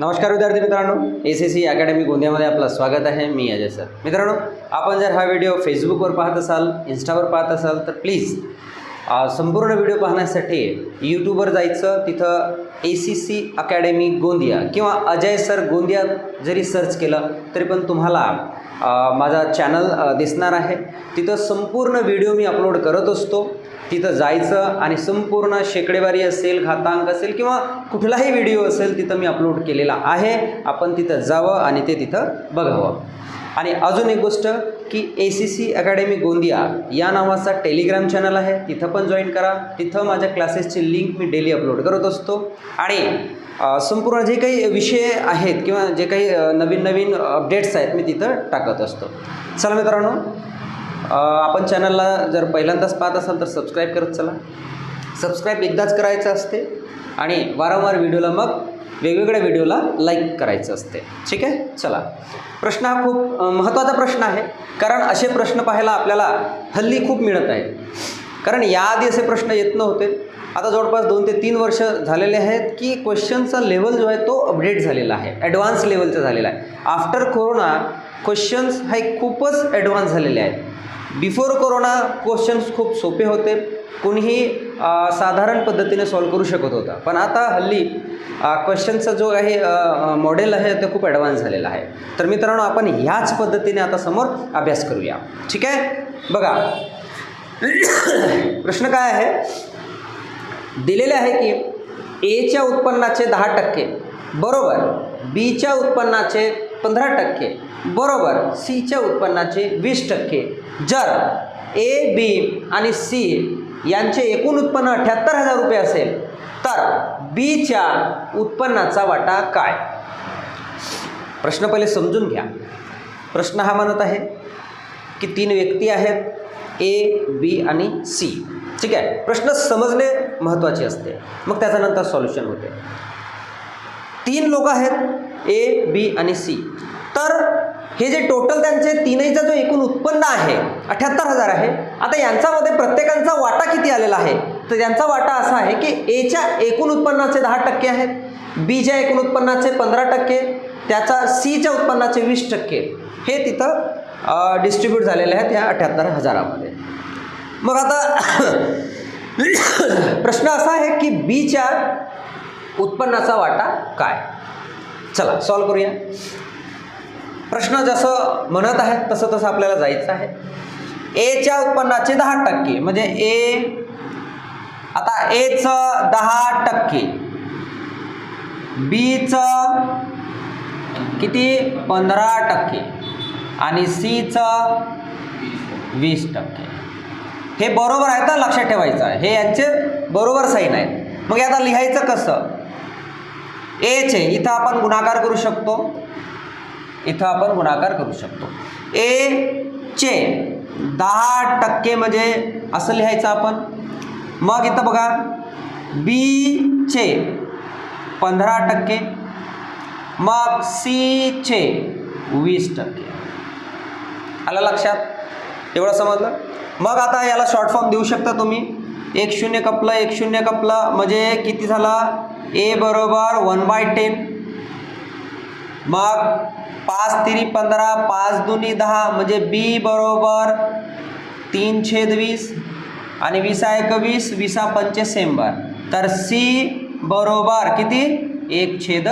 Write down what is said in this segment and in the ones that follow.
नमस्कार विद्यार्थी मित्रांनो ए सी सी अकॅडमी गोंदियामध्ये आपलं स्वागत आहे. मी अजय सर. मित्रांनो आपण जर हा व्हिडिओ फेसबुकवर पाहत असाल इन्स्टावर पाहत असाल तर प्लीज संपूर्ण व्हिडिओ पाहण्यासाठी यूट्यूबवर जायचं तिथं A C C academy Gondia किंवा अजय सर गोंदिया जरी सर्च केलं तरी पण तुम्हाला माझा चॅनल दिसणार आहे. तिथं संपूर्ण व्हिडिओ मी अपलोड करत असतो. तिथं जायचं आणि संपूर्ण शेकडेवारी असेल घातांक असेल किंवा कुठलाही व्हिडिओ असेल तिथं मी अपलोड केलेला आहे. आपण तिथं जावं आणि ते तिथं बघावं. आणि अजून एक गोष्ट की A C C academy Gondia या नावाचा टेलिग्राम चॅनल आहे. तिथं पण जॉईन करा. तिथं माझ्या क्लासेसची लिंक मी डेली अपलोड करत असतो. आणि संपूर्ण जे काही विषय आहेत किंवा जे काही नवीन नवीन अपडेट्स आहेत मी तिथं टाकत असतो. चला मित्रांनो आपण चॅनलला जर पहिल्यांदाच पाहत असाल तर सबस्क्राईब करत चला. सबस्क्राईब एकदाच करायचं असते आणि वारंवार व्हिडिओला मग वेगवेगळ्या व्हिडिओला लाईक करायचं असते. ठीक आहे? चला. प्रश्न हा खूप महत्त्वाचा प्रश्न आहे. कारण असे प्रश्न पाहायला आपल्याला हल्ली खूप मिळत आहे कारण याआधी असे प्रश्न येत नव्हते. आता जवळपास दोन ते तीन वर्ष झालेले आहेत की क्वेश्चनचा लेवल जो आहे तो अपडेट झालेला आहे. ॲडव्हान्स लेवलचा झालेला आहे. आफ्टर कोरोना क्वेश्चन्स हे खूपच ॲडव्हान्स झालेले आहेत. बिफोर कोरोना क्वेश्चन्स खूप सोपे होते. कोणीही साधारण पद्धतीने सॉल्व करू शकत होता. पण आता हल्ली क्वेश्चनचा जो काही मॉडेल आहे ते खूप ॲडव्हान्स झालेला आहे. तर मित्रांनो आपण ह्याच पद्धतीने आता समोर अभ्यास करूया. ठीक आहे? बघा. प्रश्न काय आहे? दिलेले आहे की एच्या उत्पन्नाचे दहा टक्के. बरोबर. बीच्या उत्पन्नाचे पंधरा टक्के. बरोबर सीच्या उत्पन्नाचे वीस टक्के. जर ए बी आणि सी यांचे एकूण उत्पन्न अठ्याहत्तर हजार रुपये असेल तर बीच्या उत्पन्नाचा वाटा काय? प्रश्न पहिले समजून घ्या. प्रश्न हा म्हणत आहे की तीन व्यक्ती आहेत ए बी आणि सी ठीक आहे? प्रश्न समजणे महत्त्वाचे असते. मग त्याच्यानंतर सॉल्युशन होते. तीन लोक आहेत ए बी आणि सी तर हे जे टोटल त्यांचे तीनहीचा जो एकूण उत्पन्न आहे अठ्याहत्तर हजार आहे. आता यांच्यामध्ये प्रत्येकांचा वाटा किती आलेला आहे? तर त्यांचा वाटा असा आहे की एच्या एकूण उत्पन्नाचे दहा टक्के आहेत बीच्या एकूण उत्पन्नाचे पंधरा टक्के त्याचा सीच्या उत्पन्नाचे वीस टक्के. हे तिथं डिस्ट्रीब्यूट झालेले आहेत ह्या अठ्याहत्तर हजारामध्ये. मग आता प्रश्न असा आहे की बीच्या उत्पन्नाचा वाटा काय? चला सॉल्व करूया. प्रश्न जसं म्हणत आहे तसं तसं आपल्याला जायचं आहे. एच्या उत्पन्नाचे दहा टक्के म्हणजे ए आता एचं दहा टक्के. बीचं किती? पंधरा टक्के. आणि सीचं वीस टक्के. हे बरोबर आहे तर लक्षात ठेवायचं आहे. हे यांचे बरोबर साईन आहेत. मग आता लिहायचं कसं? एचे इथं आपण गुणाकार करू शकतो. इथं आपण गुणाकार करू शकतो. ए चे दहा टक्के म्हणजे असं लिहायचं आपण. मग इथं बघा बी चे पंधरा टक्के. मग सी चे वीस टक्के. आलं लक्षात? एवढं समजलं? मग आता याला शॉर्ट फॉर्म देऊ शकता तुम्ही. एक शून्य कपलं एक शून्य कपलं म्हणजे किती झाला? ए बरोबर वन बाय टेन मग पाच तिरी पंधरा पाच दुनी दहा म्हणजे बी बरोबर तीन छेद वीस आणि विसा एक वीस विसा पंचे शंभर तर सी बरोबर किती? एक छेद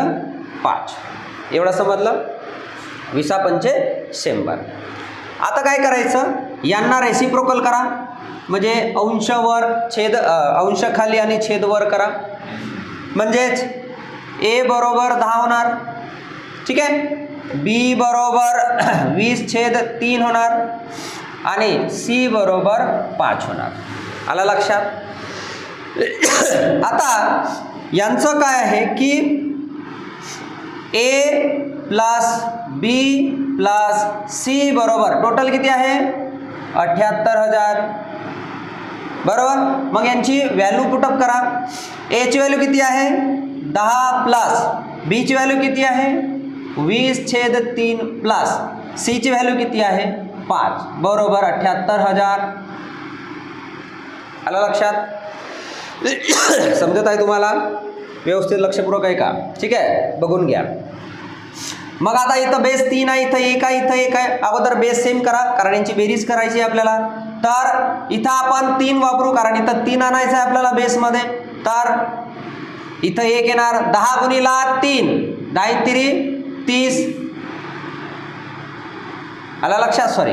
पाच. एवढं समजलं? विसा पंचे शंभर आता काय करायचं? यांना रेसिप्रोकल करा. म्हणजे अंशवर छेद अंश खाली आणि छेदवर करा. म्हणजेच ए बरोबर दहा होणार. ठीक आहे? बी बरोबर वीस छेद तीन होणार आणि सी बरोबर पाच होणार. आला लक्षात? आता यांचं काय आहे की A plus B plus C बरोबर टोटल किती आहे? अठ्याहत्तर हजार. बरोबर? मग यांची व्हॅल्यू पुटअप करा. एची व्हॅल्यू किती आहे? दहा प्लस बीची व्हॅल्यू किती आहे? वीस छेद तीन प्लस सीची व्हॅल्यू किती आहे? पाच. बरोबर अठ्याहत्तर हजार. आलं लक्षात? समजत आहे तुम्हाला? व्यवस्थित लक्षपूर्वक आहे का ठीक आहे? बघून घ्या. मग आता इथं बेस तीन आहे इथं एक आहे इथं एक आहे. अगोदर बेस सेम करा. कारण यांची बेरीज करायची आहे आपल्याला. तर इथं आपण तीन वापरू कारण इथं तीन आणायचं आहे आपल्याला बेसमध्ये तर इथं एक येणार. दहा गुणीला तीन. दहा तिरी तीस. आला लक्षात? सॉरी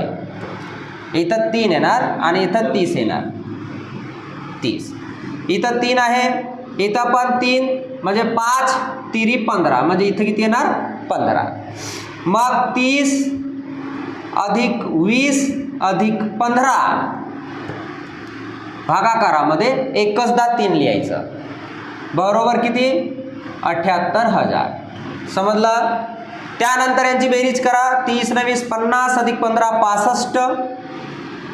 इथं तीन येणार आणि इथं तीस येणार. तीस. इथं तीन आहे. इथं पण तीन. म्हणजे पाच तिरी पंधरा. म्हणजे इथं किती येणार? पंधरा. मग तीस अधिक वीस अधिक पंधरा. भागाकारामध्ये एकचदा तीन लिहायचं. बरोबर किती? अठ्ठ्याहत्तर हजार. समजलं? त्यानंतर यांची बेरीज करा. तीस नवीस पन्नास अधिक पंधरा पासष्ट.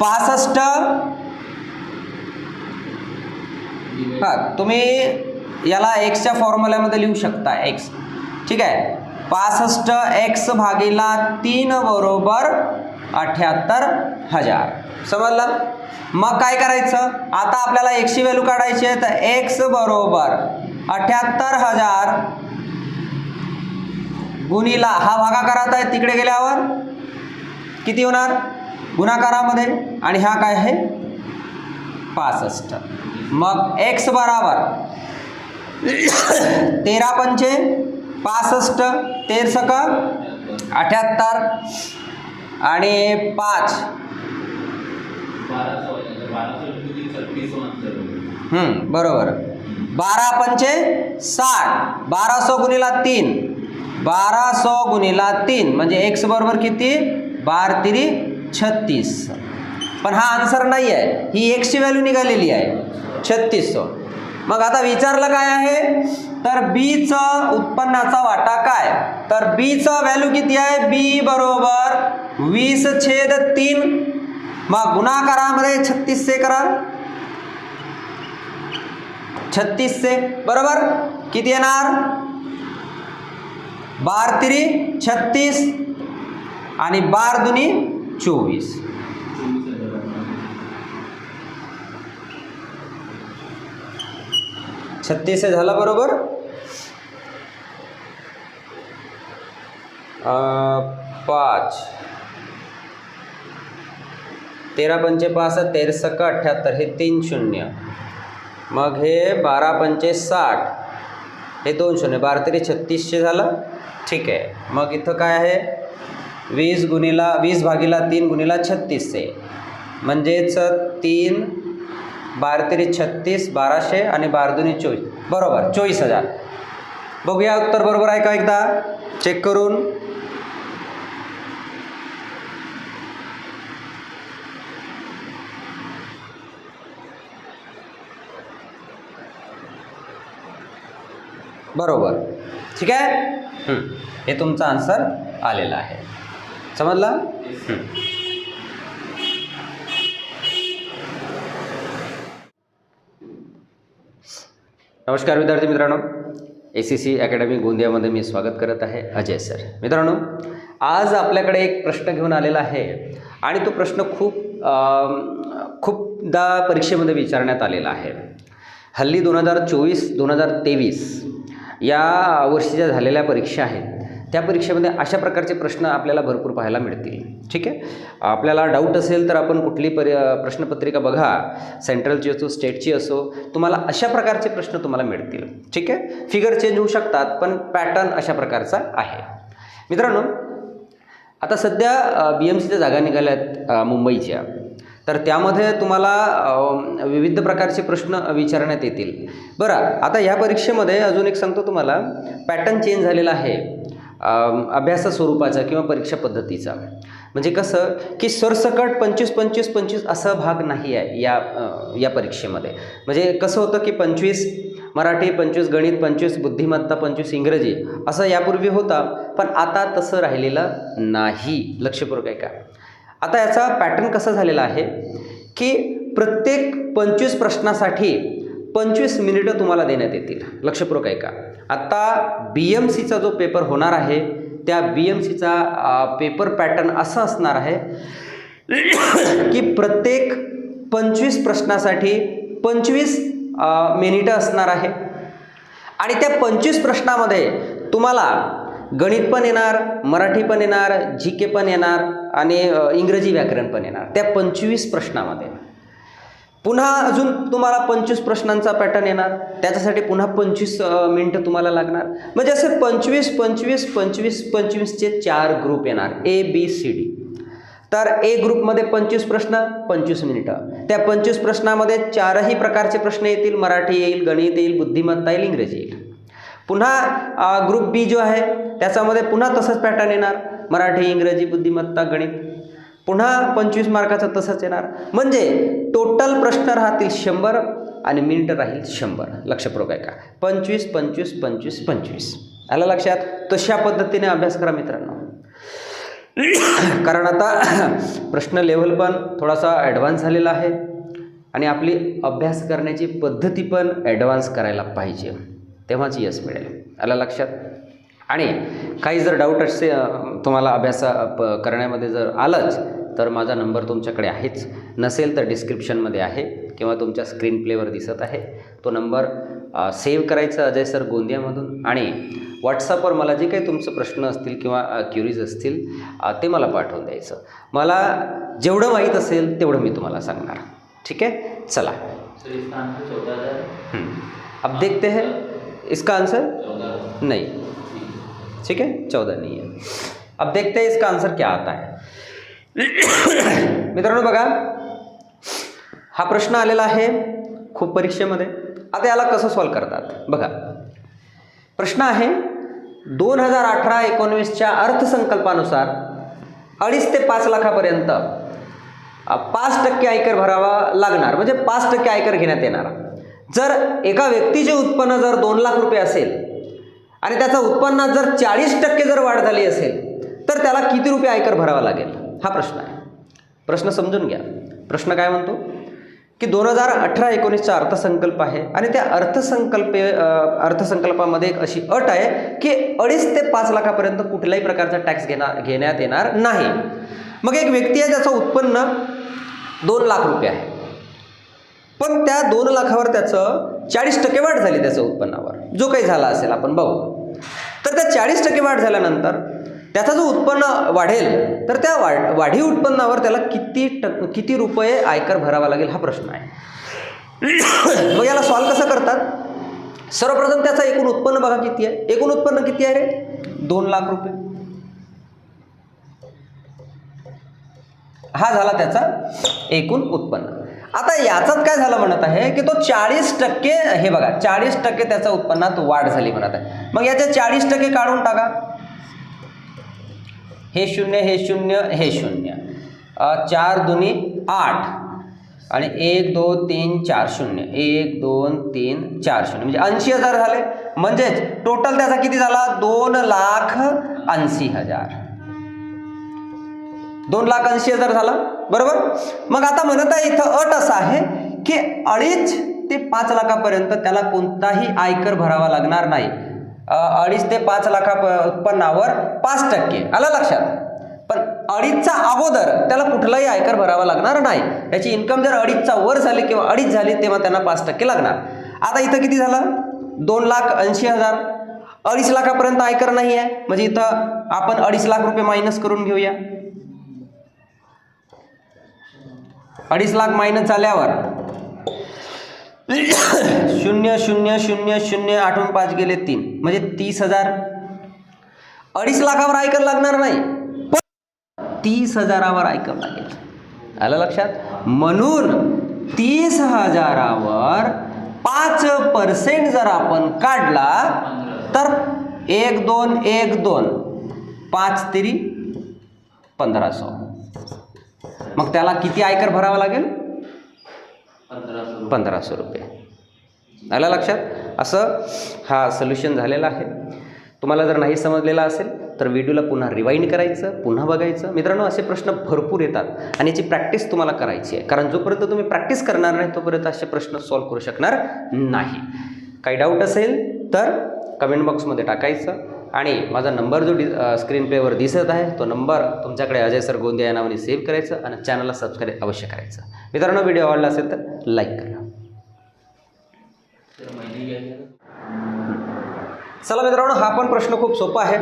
पासष्ट. हां तुम्ही याला एक्सच्या फॉर्म्युल्यामध्ये लिहू शकता एक्स ठीक आहे? पासष्ट एक्स भागीला तीन बरोबर अठ्ठ्याहत्तर हजार. समजलं? मग काय करायचं? आता आपल्याला एकशे व्हॅल्यू काढायची आहे तर एक्स बरोबर अठ्ठ्याहत्तर हजार गुणीला हा भागाकारात आहे तिकडे गेल्यावर किती होणार? गुणाकारामध्ये. आणि हा काय आहे? पासष्ट. मग एक्स बराबर तेरा पंचे पासष्ट तेर सक अठ्याहत्तर आणि पाच. बरोबर. बारा पंचे साठ. बारा सो गुणीला तीन. बारा सो गुणीला तीन. म्हणजे एक्स बरोबर किती? बार तिरी छत्तीस. पण हा आन्सर नाही आहे. ही एक्सची व्हॅल्यू निघालेली आहे. छत्तीस सो मग आता विचारलं काय आहे? तर बीचं उत्पन्नाचा वाटा काय? तर बीचं व्हॅल्यू किती आहे? बी बरोबर वीस छेद तीन मग गुणाकारामध्ये छत्तीसशे करा। छत्तीसशे बरोबर? किती येणार? बार तिरी छत्तीस आणि बार दुनी चोवीस. छत्तीस हे झाला बरोबर? पाच. तेरा पंचे पासष्ट तेरा सक अठ्ठ्याहत्तर हे तीन शून्य. मग हे बारा पंचे साठ हे दोन शून्य. बारा तरी छत्तीसशे झालं. ठीक आहे. मग इथं काय आहे? वीस गुणीला वीस भागीला तीन गुणीला छत्तीसशे. म्हणजेच तीन बारा तरी छत्तीस बाराशे आणि बारदुनी चोवीस. बरोबर चोवीस हजार. बघूया उत्तर बरोबर आहे का एकदा? चेक करून. बरोबर. ठीक आहे? हं. तुमचा आन्सर आलेला आहे. समजला. नमस्कार विद्यार्थी मित्रांनो. ए सी सी अकॅडमी गोंदियामध्ये मी स्वागत करत आहे. अजय सर. मित्रांनो आज आपल्याकडे एक प्रश्न घेऊन आलेला आहे आणि तो प्रश्न खूप खूपदा परीक्षेमध्ये विचारण्यात आलेला आहे. हल्ली दोन हजार चोवीस दोन हजार तेवीस या वर्षीच्या झालेल्या परीक्षा आहेत. त्या परीक्षेमध्ये अशा प्रकारचे प्रश्न आपल्याला भरपूर पाहायला मिळतील. ठीक आहे? आपल्याला डाऊट असेल तर आपण कुठली परि प्रश्नपत्रिका बघा. सेंट्रलची असो स्टेटची असो तुम्हाला अशा प्रकारचे प्रश्न तुम्हाला मिळतील. ठीक आहे? फिगर चेंज होऊ शकतात पण पॅटर्न अशा प्रकारचा आहे. मित्रांनो आता सध्या बी एम सीच्या जागा निघाल्यात आहेत मुंबईच्या. तर त्यामध्ये तुम्हाला विविध प्रकारचे प्रश्न विचारण्यात येतील. बरं आता ह्या परीक्षेमध्ये अजून एक सांगतो तुम्हाला. पॅटर्न चेंज झालेला आहे. अभ्यास स्वरूपाचा किंवा परीक्षा पद्धतीचा. म्हणजे कसं की सरसकट पंचवीस पंचवीस पंचवीस असा भाग नाही आहे या या परीक्षेमध्ये. म्हणजे कसं होतं की पंचवीस मराठी पंचवीस गणित पंचवीस बुद्धिमत्ता पंचवीस इंग्रजी असं यापूर्वी होता पण आता तसं राहिलेलं नाही. लक्षपूर्वक आहे का? आता याचा पॅटर्न कसा झालेला आहे? की प्रत्येक पंचवीस प्रश्नासाठी पंचवीस मिनिटं तुम्हाला देण्यात येतील. लक्षपूर्वक आहे का आत्ता बी एम सीचा जो पेपर होणार आहे त्या बी एम सीचा पेपर पॅटर्न असं असणार आहे की प्रत्येक पंचवीस प्रश्नासाठी पंचवीस मिनिटं असणार आहे. आणि त्या पंचवीस प्रश्नामध्ये तुम्हाला गणित पण येणार मराठी पण येणार जी के पण येणार आणि इंग्रजी व्याकरण पण येणार. त्या पंचवीस प्रश्नामध्ये. पुन्हा अजून तुम्हाला पंचवीस प्रश्नांचा पॅटर्न येणार. त्याच्यासाठी पुन्हा पंचवीस मिनटं तुम्हाला लागणार. म्हणजे असे पंचवीस पंचवीस पंचवीस पंचवीसचे चार ग्रुप येणार. ए बी सी डी तर ए ग्रुपमध्ये पंचवीस प्रश्न पंचवीस मिनिटं त्या पंचवीस प्रश्नामध्ये चारही प्रकारचे प्रश्न येतील. मराठी येईल गणित येईल बुद्धिमत्ता येईल इंग्रजी येईल. पुन्हा ग्रुप बी जो आहे त्याच्यामध्ये पुन्हा तसंच पॅटर्न येणार. मराठी इंग्रजी बुद्धिमत्ता गणित. पुन्हा पंचवीस मार्काचं तसंच येणार. म्हणजे टोटल प्रश्न राहतील शंभर आणि मिनिट राहील शंभर. लक्षपूर्वक आहे का? पंचवीस पंचवीस पंचवीस पंचवीस. आलं लक्षात? तशा पद्धतीने अभ्यास करा मित्रांनो. कारण आता प्रश्न लेवल पण थोडासा ॲडव्हान्स झालेला आहे. आणि आपली अभ्यास करण्याची पद्धती पण ॲडव्हान्स करायला पाहिजे. तेव्हाच यश मिळेल. आलं लक्षात? आणि काही जर डाऊट असे तुम्हाला अभ्यास प करण्यामध्ये जर आलंच तर माझा नंबर तुमच्याकडे आहेच. नसेल तर डिस्क्रिप्शनमध्ये आहे किंवा तुमच्या स्क्रीन प्लेवर दिसत आहे. तो नंबर सेव्ह करायचा अजय सर गोंदियामधून. आणि व्हॉट्सअपवर मला जे काही तुमचे प्रश्न असतील किंवा क्युरीज असतील ते मला पाठवून द्यायचं. मला जेवढं माहीत असेल तेवढं मी तुम्हाला सांगणार. ठीक है चला. अब देखते हैं. इसका आंसर? नहीं। ठीक है? चौदह नहीं है। अब देखते हैं इसका आंसर क्या आता है। मित्रांनो बघा हा प्रश्न आलेला आहे खूप परीक्षेमध्ये. आता याला कसं सॉल्व करतात? बघा. प्रश्न आहे दोन हजार अठरा एकोणवीसच्या अर्थसंकल्पानुसार अडीच ते पाच लाखापर्यंत पाच टक्के आयकर भरावा लागणार. म्हणजे पाच टक्के आयकर घेण्यात येणार. जर एका व्यक्तीचे उत्पन्न जर दोन लाख रुपये असेल आणि त्याचा उत्पन्नात जर चाळीस टक्के जर वाढ झाली असेल तर त्याला किती रुपये आयकर भरावा लागेल? हा प्रश्न आहे. प्रश्न समजून घ्या. प्रश्न काय म्हणतो? की दोन हजार अठरा एकोणीसचा अर्थसंकल्प आहे आणि त्या अर्थसंकल्पे अर्थसंकल्पामध्ये एक अशी अट आहे की अडीच ते पाच लाखापर्यंत कुठल्याही प्रकारचा टॅक्स घेणार घेण्यात येणार नाही. मग एक व्यक्ती आहे त्याचं उत्पन्न दोन लाख रुपये आहे. पण त्या दोन लाखावर त्याचं चाळीस टक्के वाढ झाली त्याचं उत्पन्नावर. जो काही झाला असेल आपण बघू. तर त्या चाळीस टक्के वाढ झाल्यानंतर त्याचा जो उत्पन्न वाढेल तर त्या वाढ वाढीव उत्पन्नावर त्याला किती टक किती रुपये आयकर भरावा लागेल हा प्रश्न आहे. मग याला सॉल्व कसं करतात? सर्वप्रथम त्याचं एकूण उत्पन्न बघा किती आहे. एकूण उत्पन्न किती आहे रे? दोन लाख रुपये. हा झाला त्याचा एकूण उत्पन्न. आता याचाच काय झालं म्हणत आहे की तो चाळीस टक्के हे बघा चाळीस टक्के त्याच्या उत्पन्नात वाढ झाली म्हणत आहे. मग याचे चाळीस टक्के काढून टाका. हे शून्य हे शून्य हे शून्य. चार दोन्ही आठ. आणि एक दोन तीन चार शून्य. एक दोन तीन चार शून्य. म्हणजे ऐंशी हजार झाले. म्हणजेच टोटल त्याचा किती झाला? दोन लाख ऐंशी हजार. दोन लाख ऐंशी हजार झाला बरोबर? मग आता म्हणत आहे इथं अट असं आहे की अडीच ते पाच लाखापर्यंत त्याला कोणताही आयकर भरावा लागणार नाही. अडीच ते पाच लाखा प- उत्पन्नावर पाच टक्के. आलं लक्षात? पण अडीचचा अगोदर त्याला कुठलाही आयकर भरावा लागणार नाही. त्याची इन्कम जर अडीचचा वर झाली किंवा अडीच झाली तेव्हा त्यांना पाच टक्के लागणार. आता इथं किती झालं? दोन लाख ऐंशी हजार. अडीच लाखापर्यंत आयकर नाही आहे म्हणजे इथं आपण अडीच लाख रुपये मायनस करून घेऊया. अडीच लाख मायनस झाल्यावर शून्य शून्य शून्य शून्य आठवून पाच गेले तीन. म्हणजे तीस हजार. अडीच लाखावर आयकर लागणार नाही. पण तीस हजारावर आयकर लागेल. आलं लक्षात? म्हणून तीस हजारावर पाच पर्सेंट जर आपण काढला तर एक दोन एक दोन पाच तिरी पंधराशे मग त्याला किती आयकर भरावा लागेल? पंधराशे रुपये. आलं लक्षात? असं हा सोल्युशन झालेला आहे. तुम्हाला जर नाही समजलेला असेल तर व्हिडिओला पुन्हा रिवाइंड करायचं पुन्हा बघायचं. मित्रांनो असे प्रश्न भरपूर येतात आणि याची प्रॅक्टिस तुम्हाला करायची आहे. कारण जोपर्यंत तुम्ही प्रॅक्टिस करणार नाही तोपर्यंत असे प्रश्न सॉल्व्ह करू शकणार नाही. काही डाऊट असेल तर कमेंट बॉक्समध्ये टाकायचं. आणि माझा नंबर जो डि स्क्रीन प्लेवर दिसत आहे तो नंबर तुमच्याकडे अजय सर गोंदिया या नावाने सेव्ह करायचं आणि चॅनलला सबस्क्राईब अवश्य करायचं. मित्रांनो व्हिडिओ आवडला असेल तर लाईक करा. चला मित्रांनो हा पण प्रश्न खूप सोपा आहे.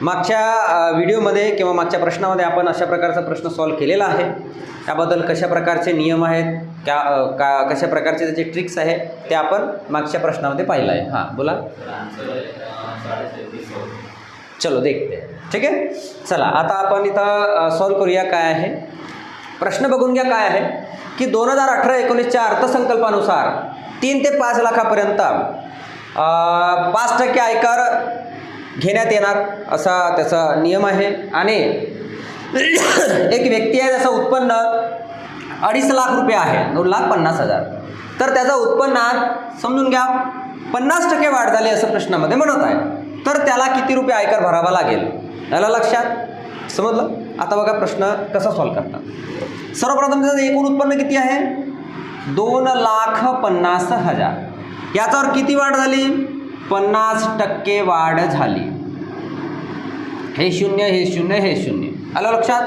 मागच्या व्हिडिओमध्ये किंवा मागच्या प्रश्नामध्ये आपण अशा प्रकारचा प्रश्न सॉल्व केलेला आहे. त्याबद्दल कशा प्रकारचे नियम आहेत क्या का कशा प्रकारचे त्याचे ट्रिक्स आहे ते आपण मागच्या प्रश्नामध्ये पाहिलं आहे. हां बोला. चलो देखते हैं. ठीक आहे चला आता आपण इथं सॉल्व करूया काय आहे. प्रश्न बघून घ्या काय आहे. की दोन हजार अठरा एकोणीसच्या अर्थसंकल्पानुसार तीन ते पाच लाखापर्यंत पाच टक्के आयकर घेण्यात येणार असा त्याचा नियम आहे. आणि एक व्यक्ती आहे त्याचं उत्पन्न अडीच लाख रुपये आहे. दोन लाख पन्नास हजार. तर त्याचं उत्पन्नात समजून घ्या पन्नास टक्के वाढ झाली असं प्रश्नामध्ये म्हणत आहे. तर त्याला किती रुपये आयकर भरावा लागेल? याला लक्षात. समजलं? आता बघा प्रश्न कसा सॉल्व करतात. सर्वप्रथम त्याचं एकूण उत्पन्न किती आहे? दोन लाख पन्नास हजार. याच्यावर किती वाढ झाली? पन्नास टक्के वाढ झाली. हे शून्य हे शून्य हे शून्य. आलं लक्षात?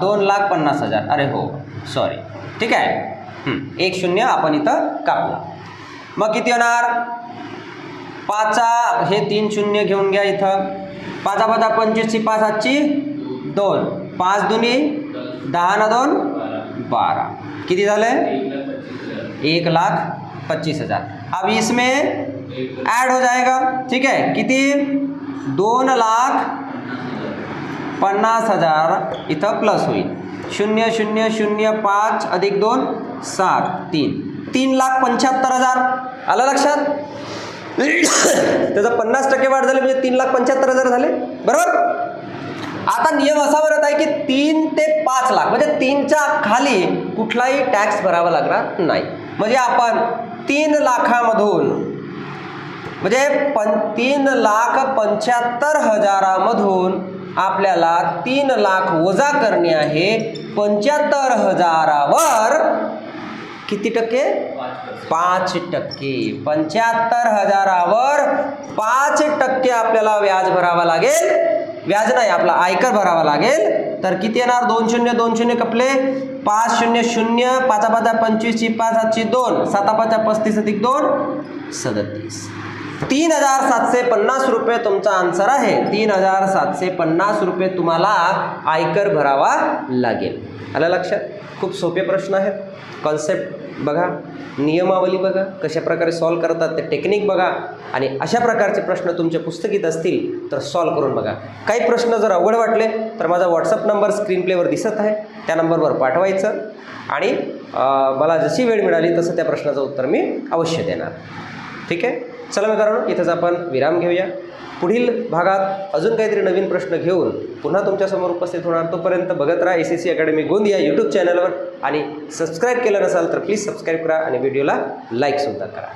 दोन लाख पन्नास हजार. अरे हो सॉरी ठीक आहे? एक शून्य आपण इथं कापला. मग किती होणार? पाचा हे तीन शून्य घेऊन घ्या इथं. पाचा पाचा पंचवीसची पाच आजची दोन. पाच दुनी दहा ना दोन? बारा. किती झालं एक लाख पच्चीस हजार. एक लाख पच्चीस हजार अब इसमें ऐड हो जाएगा. ठीक है किती? दोन लाख पन्नास हजार इथं प्लस होईल. शून्य शून्य शून्य पाच अधिक दोन सात तीन. तीन लाख पंच्याहत्तर हजार. आलं लक्षात? त्याचं पन्नास टक्के वाढ झाली म्हणजे तीन लाख पंच्याहत्तर हजार झाले. बरोबर? आता नियम असा बनत आहे की तीन ते पाच लाख म्हणजे तीनच्या खाली कुठलाही टॅक्स भरावा लागणार नाही. म्हणजे आपण तीन लाखामधून म्हणजे पं तीन लाख पंच्याहत्तर हजारामधून आपल्याला तीन लाख वजा करणे आहे. पंच्याहत्तर हजारावर किती टक्के? पाच टक्के. पंच्याहत्तर हजारावर पाच टक्के आपल्याला व्याज भरावा लागेल. व्याज नाही आपला आयकर भरावा लागेल. तर किती येणार? दोन शून्य दोन शून्य कपले. पाच शून्य शून्य पाचा पाचा पंचवीसची पाच सातची दोन. साता पाचा पस्तीस अधिक दोन सदतीस. तीन हजार सातशे पन्नास रुपये तुमचा आन्सर आहे. तीन हजार सातशे पन्नास रुपये तुम्हाला आयकर भरावा लागेल. आलं लक्षात? खूप सोपे प्रश्न आहेत. कॉन्सेप्ट बघा नियमावली बघा कशा प्रकारे सॉल्व करतात ते टेक्निक बघा आणि अशा प्रकारचे प्रश्न तुमच्या पुस्तकीत असतील तर सॉल्व करून बघा. काही प्रश्न जर अवघड वाटले तर माझा व्हॉट्सअप नंबर स्क्रीन प्लेवर दिसत आहे. त्या नंबरवर पाठवायचं आणि मला जशी वेळ मिळाली तसं त्या प्रश्नाचं उत्तर मी अवश्य देणार. ठीक आहे? चला मित्रांनो इथंच आपण विराम घेऊया. पुढील भागात अजून काहीतरी नवीन प्रश्न घेऊन पुन्हा तुमच्यासमोर उपस्थित होणार. तोपर्यंत बघत राहा S S C academy Gondia YouTube चॅनलवर आणि सबस्क्राईब केलं नसाल तर प्लीज सबस्क्राईब करा आणि व्हिडिओला लाईकसुद्धा करा.